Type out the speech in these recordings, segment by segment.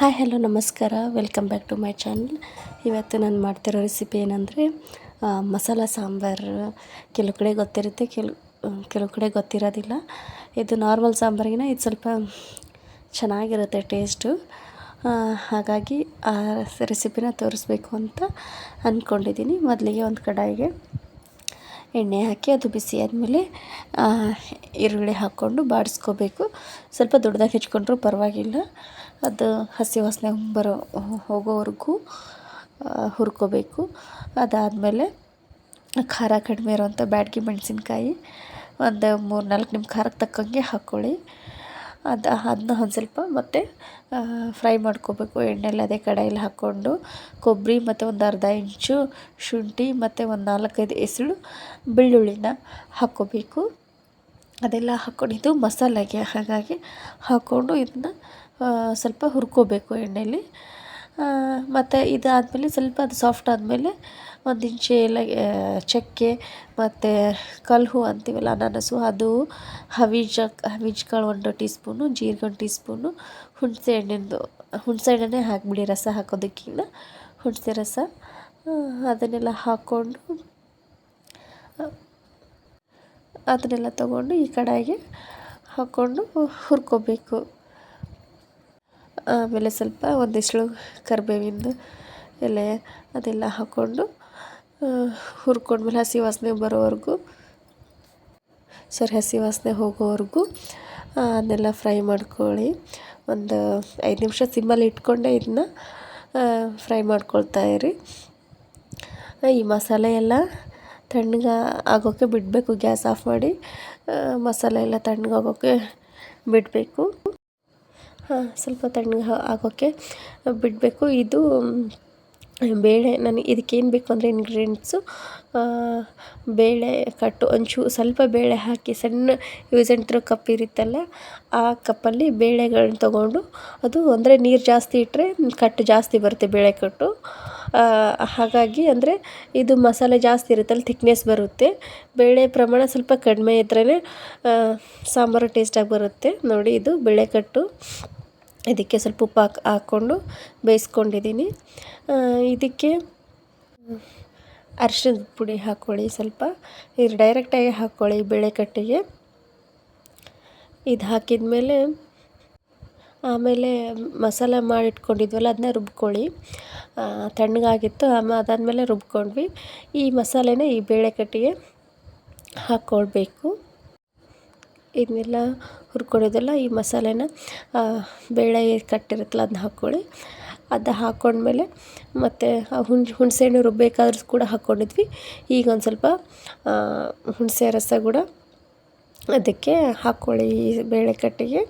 Hi, hello, ನಮಸ್ಕಾರ. Welcome back to my channel ಇವತ್ತು ನಾನು ಮಾಡ್ತಿರೋ ರೆಸಿಪಿ ಏನಂದರೆ ಮಸಾಲ ಸಾಂಬಾರು. ಕೆಲವು ಕಡೆ ಗೊತ್ತಿರುತ್ತೆ ಕೆಲವು ಕೆಲವು ಕಡೆ ಗೊತ್ತಿರೋದಿಲ್ಲ. ಇದು ನಾರ್ಮಲ್ ಸಾಂಬಾರಿಗಿನ, ಇದು ಸ್ವಲ್ಪ ಚೆನ್ನಾಗಿರುತ್ತೆ ಟೇಸ್ಟು ಹಾಗಾಗಿ ಆ ರೆಸಿಪಿನ ತೋರಿಸ್ಬೇಕು ಅಂತ ಅಂದ್ಕೊಂಡಿದ್ದೀನಿ ಮೊದಲಿಗೆ ಒಂದು ಕಡಾಯಿಗೆ ಎಣ್ಣೆ ಹಾಕಿ, ಅದು ಬಿಸಿ ಆದಮೇಲೆ ಈರುಳ್ಳಿ ಹಾಕ್ಕೊಂಡು ಬಾಡಿಸ್ಕೋಬೇಕು. ಸ್ವಲ್ಪ ದೊಡ್ಡದಾಗಿ ಹೆಚ್ಕೊಂಡ್ರೂ ಪರವಾಗಿಲ್ಲ. ಅದು ಹಸಿ ವಾಸನೆ ಬರೋ ಹೋಗೋವರೆಗೂ ಹುರ್ಕೋಬೇಕು. ಅದಾದಮೇಲೆ ಖಾರ ಕಡಿಮೆ ಇರೋವಂಥ ಬ್ಯಾಡಗಿ ಮೆಣಸಿನ್ಕಾಯಿ ಒಂದು ಮೂರು ನಾಲ್ಕು ನಿಮ್ಮ ಖಾರಕ್ಕೆ ತಕ್ಕಂಗೆ ಹಾಕ್ಕೊಳ್ಳಿ ಅದು ಅದನ್ನ ಒಂದು ಸ್ವಲ್ಪ ಮತ್ತು ಫ್ರೈ ಮಾಡ್ಕೋಬೇಕು. ಎಣ್ಣೆಲ್ಲ ಅದೇ ಕಡಾಯಲ್ಲಿ ಹಾಕ್ಕೊಂಡು ಕೊಬ್ಬರಿ ಮತ್ತು ಒಂದು ಅರ್ಧ ಇಂಚು ಶುಂಠಿ ಮತ್ತು ಒಂದು ನಾಲ್ಕೈದು ಎಸಳು ಬೆಳ್ಳುಳ್ಳಿನ ಹಾಕ್ಕೋಬೇಕು. ಅದೆಲ್ಲ ಹಾಕ್ಕೊಂಡಿದ್ದು ಮಸಾಲೆಗೆ ಹಾಗಾಗಿ ಹಾಕ್ಕೊಂಡು ಇದನ್ನ ಸ್ವಲ್ಪ ಹುರ್ಕೋಬೇಕು ಎಣ್ಣೆಯಲ್ಲಿ ಮತ್ತು ಇದಾದಮೇಲೆ ಸ್ವಲ್ಪ ಅದು ಸಾಫ್ಟ್ ಆದಮೇಲೆ ಒಂದು ಇಂಚು ಎಲ್ಲ ಚಕ್ಕೆ ಮತ್ತು ಕಲ್ಹು ಅಂತೀವಲ್ಲ ಅನಾನಸು, ಅದು ಹವಿಜ, ಹವಿಜ್ಕಾಳು ಒಂದು ಟೀ ಸ್ಪೂನು ಜೀರಿಗೆ ಒಂದು ಟೀ ಸ್ಪೂನು ಹುಣಸೆ ಹಣ್ಣಿಂದು ಹುಣಸೆ ಹಣ್ಣನ್ನೇ ಹಾಕಿಬಿಡಿ ರಸ ಹಾಕೋದಕ್ಕಿಂತ ಹುಣಸೆ ರಸ ಅದನ್ನೆಲ್ಲ ಹಾಕ್ಕೊಂಡು, ಅದನ್ನೆಲ್ಲ ತಗೊಂಡು ಈ ಕಡಾಯಿಗೆ ಹಾಕ್ಕೊಂಡು ಹುರ್ಕೋಬೇಕು. ಆಮೇಲೆ ಸ್ವಲ್ಪ ಒಂದಿಷ್ಟು ಕರಿಬೇವಿಂದು ಎಲೆ ಅದೆಲ್ಲ ಹಾಕ್ಕೊಂಡು ಹುರ್ಕೊಂಡ್ಮೇಲೆ ಹಸಿ ವಾಸನೆ ಬರೋವರೆಗೂ, ಸರಿ ಹಸಿ ವಾಸನೆ ಹೋಗೋವರೆಗೂ ಅದನ್ನೆಲ್ಲ ಫ್ರೈ ಮಾಡ್ಕೊಳ್ಳಿ. ಒಂದು ಐದು ನಿಮಿಷ ಸಿಮ್ಮಲ್ಲಿ ಇಟ್ಕೊಂಡೆ ಇದನ್ನ ಫ್ರೈ ಮಾಡ್ಕೊಳ್ತಾ ಇರಿ. ಈ ಮಸಾಲೆ ಎಲ್ಲ ತಣ್ಣಗೆ ಆಗೋಕ್ಕೆ ಬಿಡಬೇಕು, ಗ್ಯಾಸ್ ಆಫ್ ಮಾಡಿ. ಮಸಾಲೆ ಎಲ್ಲ ತಣ್ಣಗಾಗೋಕ್ಕೆ ಬಿಡಬೇಕು. ಸ್ವಲ್ಪ ತಣ್ಣಗೆ ಆಗೋಕ್ಕೆ ಬಿಡಬೇಕು. ಇದು, ಬೇಳೆ ನನಗೆ ಇದಕ್ಕೇನು ಬೇಕು ಅಂದರೆ ಇಂಗ್ರೀಡಿಯೆಂಟ್ಸು ಬೇಳೆ ಕಟ್ಟು ಒಂಚೂ ಸ್ವಲ್ಪ ಬೇಳೆ ಹಾಕಿ, ಸಣ್ಣ ಯೂಸ್ ಆ್ಯಂಡ್ ತ್ರೋ ಕಪ್ ಇರುತ್ತಲ್ಲ, ಆ ಕಪ್ಪಲ್ಲಿ ಬೇಳೆಗಳನ್ನ ತೊಗೊಂಡು, ಅದು ಅಂದರೆ ನೀರು ಜಾಸ್ತಿ ಇಟ್ಟರೆ ಕಟ್ಟು ಜಾಸ್ತಿ ಬರುತ್ತೆ ಬೇಳೆ ಕಟ್ಟು. ಹಾಗಾಗಿ ಅಂದರೆ ಇದು ಮಸಾಲೆ ಜಾಸ್ತಿ ಇರುತ್ತಲ್ಲ ಥಿಕ್ನೆಸ್ ಬರುತ್ತೆ. ಬೇಳೆ ಪ್ರಮಾಣ ಸ್ವಲ್ಪ ಕಡಿಮೆ ಇದ್ರೇ ಸಾಂಬಾರು ಟೇಸ್ಟಾಗಿ ಬರುತ್ತೆ. ನೋಡಿ, ಇದು ಬೇಳೆ ಕಟ್ಟು. ಇದಕ್ಕೆ ಸ್ವಲ್ಪ ಉಪ್ಪು ಹಾಕಿ, ಹಾಕ್ಕೊಂಡು ಬೇಯಿಸ್ಕೊಂಡಿದ್ದೀನಿ. ಇದಕ್ಕೆ ಅರ್ಶಿನ ಪುಡಿ ಹಾಕ್ಕೊಳ್ಳಿ ಸ್ವಲ್ಪ. ಇದು ಡೈರೆಕ್ಟಾಗಿ ಹಾಕ್ಕೊಳ್ಳಿ ಬೇಳೆ ಕಟ್ಟಿಗೆ ಇದು ಹಾಕಿದ ಮೇಲೆ ಆಮೇಲೆ ಮಸಾಲೆ ಮಾಡಿಟ್ಕೊಂಡಿದ್ವಲ್ಲ, ಅದನ್ನ ರುಬ್ಕೊಳ್ಳಿ. ತಣ್ಣಗಾಗಿತ್ತು ಆಮೇಲೆ ಅದಾದಮೇಲೆ ರುಬ್ಕೊಂಡ್ವಿ. ಈ ಮಸಾಲೆನ ಈ ಬೇಳೆ ಕಟ್ಟಿಗೆ ಹಾಕ್ಕೊಳ್ಬೇಕು. ಇದನ್ನೆಲ್ಲ ಹುರ್ಕೊಳ್ಳೋದಲ್ಲ ಈ ಮಸಾಲೆನ ಬೇಳೆ ಕಟ್ಟಿರುತ್ತಲ್ಲ ಅದನ್ನ ಹಾಕ್ಕೊಳ್ಳಿ. ಅದು ಹಾಕ್ಕೊಂಡ್ಮೇಲೆ ಮತ್ತು ಹುಣ್, ಹುಣಸೆಹಣ್ಣು ರುಬ್ಬೇಕಾದ್ರೂ ಕೂಡ ಹಾಕ್ಕೊಂಡಿದ್ವಿ ಈಗ ಒಂದು ಸ್ವಲ್ಪ ಹುಣಸೆ ರಸ ಕೂಡ ಅದಕ್ಕೆ ಹಾಕ್ಕೊಳ್ಳಿ ಬೇಳೆ ಕಟ್ಟಿಗೆ.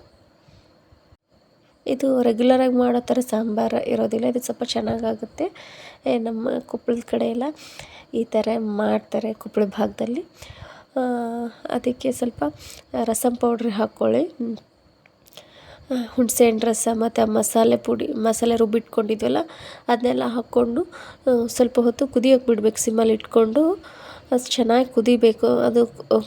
ಇದು ರೆಗ್ಯುಲರಾಗಿ ಮಾಡೋ ಥರ ಸಾಂಬಾರು ಇರೋದಿಲ್ಲ, ಇದು ಸ್ವಲ್ಪ ಚೆನ್ನಾಗಾಗುತ್ತೆ. ನಮ್ಮ ಕೊಪ್ಪಳದ ಕಡೆ ಎಲ್ಲ ಈ ಥರ ಮಾಡ್ತಾರೆ ಕೊಪ್ಪಳ ಭಾಗದಲ್ಲಿ. ಅದಕ್ಕೆ ಸ್ವಲ್ಪ ರಸಮ್ ಪೌಡ್ರ್ ಹಾಕ್ಕೊಳ್ಳಿ. ಹುಣಸೆ ಹಣ್ಣು ರಸ ಮತ್ತು ಮಸಾಲೆ ಪುಡಿ, ಮಸಾಲೆ ರುಬ್ಬಿಟ್ಕೊಂಡಿದ್ವಲ್ಲ ಅದನ್ನೆಲ್ಲ ಹಾಕ್ಕೊಂಡು ಸ್ವಲ್ಪ ಹೊತ್ತು ಕುದಿಯೋಕೆ ಬಿಡಬೇಕು ಸಿಮ್ಮಲ್ಲಿ ಇಟ್ಕೊಂಡು. ಅದು ಚೆನ್ನಾಗಿ ಕುದಿಬೇಕು. ಅದು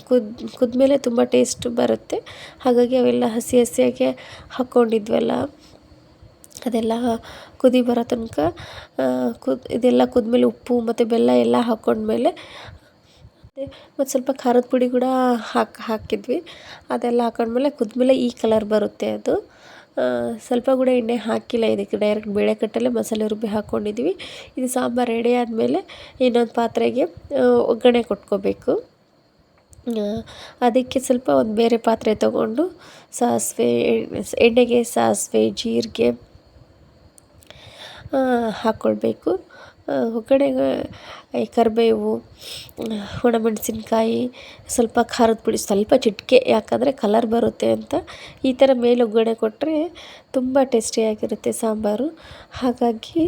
ಕುದ್, ಕುದ್ಮೇಲೆ ತುಂಬ ಟೇಸ್ಟ್ ಬರುತ್ತೆ. ಹಾಗಾಗಿ ಅವೆಲ್ಲ ಹಸಿ ಹಸಿಯಾಗೆ ಹಾಕ್ಕೊಂಡಿದ್ವಲ್ಲ, ಅದೆಲ್ಲ ಕುದಿ ಬರೋ ತನಕ ಕುದ್, ಇದೆಲ್ಲ ಕುದ್ಮೇಲೆ ಉಪ್ಪು ಮತ್ತು ಬೆಲ್ಲ ಎಲ್ಲ ಹಾಕ್ಕೊಂಡ್ಮೇಲೆ ಮತ್ತು ಸ್ವಲ್ಪ ಖಾರದ ಪುಡಿ ಕೂಡ ಹಾಕಿ, ಹಾಕಿದ್ವಿ. ಅದೆಲ್ಲ ಹಾಕೊಂಡ್ಮೇಲೆ ಕುದ್ದಮೇಲೆ ಈ ಕಲರ್ ಬರುತ್ತೆ ಅದು. ಸ್ವಲ್ಪ ಕೂಡ ಎಣ್ಣೆ ಹಾಕಿಲ್ಲ ಇದಕ್ಕೆ. ಡೈರೆಕ್ಟ್ ಬೇಳೆ ಕಟ್ಟಲೆ ಮಸಾಲೆ ರುಬ್ಬಿ ಹಾಕ್ಕೊಂಡಿದ್ವಿ ಇದು ಸಾಂಬಾರು ರೆಡಿ ಆದಮೇಲೆ ಇನ್ನೊಂದು ಪಾತ್ರೆಗೆ ಒಗ್ಗರಣೆ ಕೊಟ್ಕೋಬೇಕು. ಅದಕ್ಕೆ ಸ್ವಲ್ಪ ಒಂದು ಬೇರೆ ಪಾತ್ರೆ ತಗೊಂಡು ಸಾಸಿವೆ, ಎಣ್ಣೆಗೆ ಸಾಸಿವೆ, ಜೀರಿಗೆ ಹಾಕ್ಕೊಳ್ಬೇಕು ಒಗ್ಗರಣೆಗೆ, ಈ ಕರಿಬೇವು ಒಣಮೆಣಸಿನ್ಕಾಯಿ ಸ್ವಲ್ಪ ಖಾರದ ಪುಡಿ, ಸ್ವಲ್ಪ ಚಿಟಿಕೆ, ಯಾಕಂದರೆ ಕಲರ್ ಬರುತ್ತೆ ಅಂತ ಈ ಥರ ಮೇಲೆ ಒಗ್ಗರಣೆ ಕೊಟ್ಟರೆ ತುಂಬ ಟೇಸ್ಟಿಯಾಗಿರುತ್ತೆ ಸಾಂಬಾರು. ಹಾಗಾಗಿ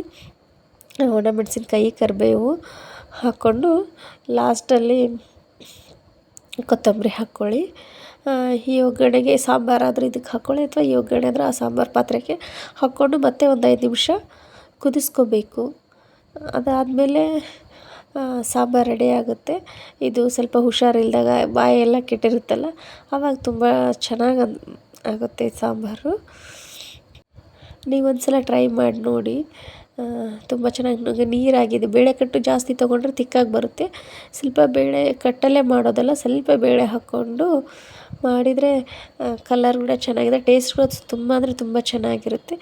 ಒಣಮೆಣಸಿನ್ಕಾಯಿ ಕರಿಬೇವು ಹಾಕ್ಕೊಂಡು ಲಾಸ್ಟಲ್ಲಿ ಕೊತ್ತಂಬರಿ ಹಾಕ್ಕೊಳ್ಳಿ ಈ ಒಗ್ಗರಣೆಗೆ ಸಾಂಬಾರಾದರೆ ಇದಕ್ಕೆ ಹಾಕ್ಕೊಳ್ಳಿ ಅಥವಾ ಈ ಒಗ್ಗರಣೆ ಅಂದರೆ ಆ ಸಾಂಬಾರು ಪಾತ್ರೆಗೆ ಹಾಕ್ಕೊಂಡು ಮತ್ತೆ ಒಂದು ಐದು ನಿಮಿಷ ಕುದಿಸ್ಕೋಬೇಕು. ಅದಾದಮೇಲೆ ಸಾಂಬಾರು ರೆಡಿ ಆಗುತ್ತೆ. ಇದು ಸ್ವಲ್ಪ ಹುಷಾರಿಲ್ಲದಾಗ ಬಾಯೆಲ್ಲ ಕೆಟ್ಟಿರುತ್ತಲ್ಲ ಆವಾಗ ತುಂಬ ಚೆನ್ನಾಗಿ ಆಗುತ್ತೆ ಸಾಂಬಾರು. ನೀವೊಂದು ಸಲ ಟ್ರೈ ಮಾಡಿ ನೋಡಿ. ತುಂಬ ಚೆನ್ನಾಗಿ ನೀರಾಗಿದೆ ನೀರಾಗಿದೆ. ಬೇಳೆಕಟ್ಟು ಜಾಸ್ತಿ ತೊಗೊಂಡ್ರೆ ತಿಕ್ಕಾಗಿ ಬರುತ್ತೆ. ಸ್ವಲ್ಪ ಬೇಳೆ ಕಟ್ಟಲ್ಲೇ ಮಾಡೋದಲ್ಲ, ಸ್ವಲ್ಪ ಬೇಳೆ ಹಾಕ್ಕೊಂಡು ಮಾಡಿದರೆ ಕಲರ್ ಕೂಡ ಚೆನ್ನಾಗಿದೆ. ಟೇಸ್ಟ್ ಕೂಡ ತುಂಬ ಅಂದರೆ ತುಂಬ ಚೆನ್ನಾಗಿರುತ್ತೆ.